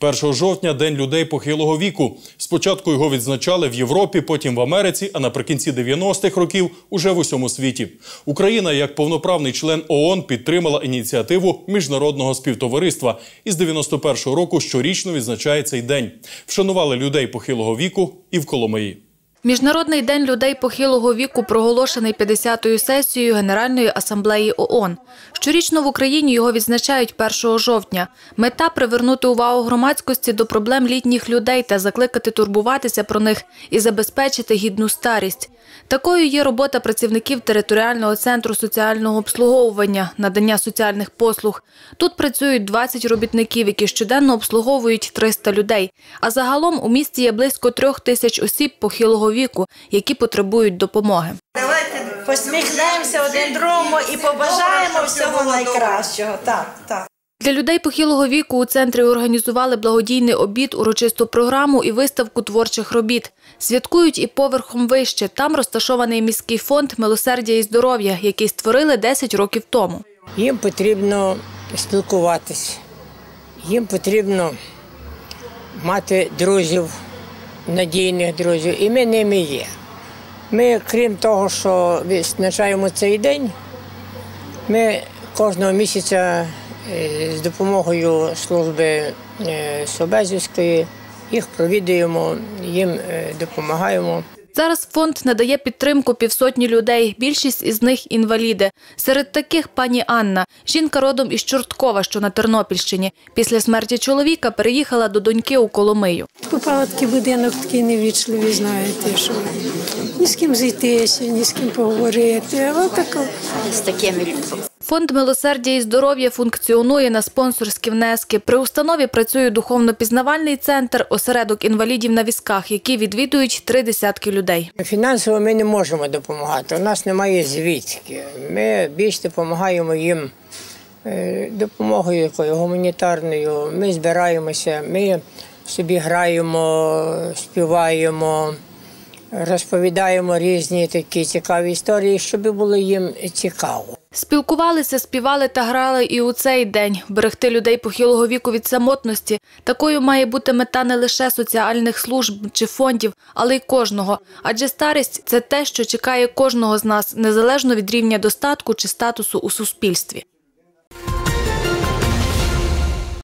1 жовтня день людей похилого віку. Спочатку його відзначали в Європі, потім в Америці, а наприкінці 90-х років уже в усьому світі. Україна, як повноправний член ООН, підтримала ініціативу міжнародного співтовариства. І з 91-го року щорічно відзначає цей день. Вшанували людей похилого віку і в Коломиї. Міжнародний день людей похилого віку проголошений 50-ю сесією Генеральної асамблеї ООН. Щорічно в Україні його відзначають 1 жовтня. Мета – привернути увагу громадськості до проблем літніх людей та закликати турбуватися про них і забезпечити гідну старість. Такою є робота працівників територіального центру соціального обслуговування, надання соціальних послуг. Тут працюють 20 робітників, які щоденно обслуговують 300 людей. А загалом у місті є близько трьох тисяч осіб похилого віку, які потребують допомоги. Давайте посміхнемося один другому і побажаємо всього найкращого. Так, так. Для людей похилого віку у центрі організували благодійний обід, урочисту програму і виставку творчих робіт. Святкують і поверхом вище. Там розташований міський фонд «Милосердя і здоров'я», який створили 10 років тому. Їм потрібно спілкуватись, їм потрібно мати друзів, надійних друзів, і ми ними є. Ми, крім того, що відзначаємо цей день, ми кожного місяця з допомогою служби е, Собезівської їх провідуємо, їм е, допомагаємо. Зараз фонд надає підтримку півсотні людей. Більшість із них інваліди. Серед таких пані Анна. Жінка родом із Чорткова, що на Тернопільщині. Після смерті чоловіка переїхала до доньки у Коломию. Попала такий будинок, такий невічливий, знаєте, що ні з ким зійтися, ні з ким поговорити. Отако. з такими людьми. Фонд «Милосердя і здоров'я» функціонує на спонсорські внески. При установі працює духовно-пізнавальний центр, осередок інвалідів на візках, які відвідують три десятки людей. Фінансово ми не можемо допомагати. У нас немає звідки. Ми більш допомагаємо їм е, допомогою якою гуманітарною. Ми збираємося, ми собі граємо, співаємо, розповідаємо різні такі цікаві історії, щоб було їм цікаво. Спілкувалися, співали та грали і у цей день. Берегти людей похилого віку від самотності. Такою має бути мета не лише соціальних служб чи фондів, але й кожного. Адже старість – це те, що чекає кожного з нас, незалежно від рівня достатку чи статусу у суспільстві.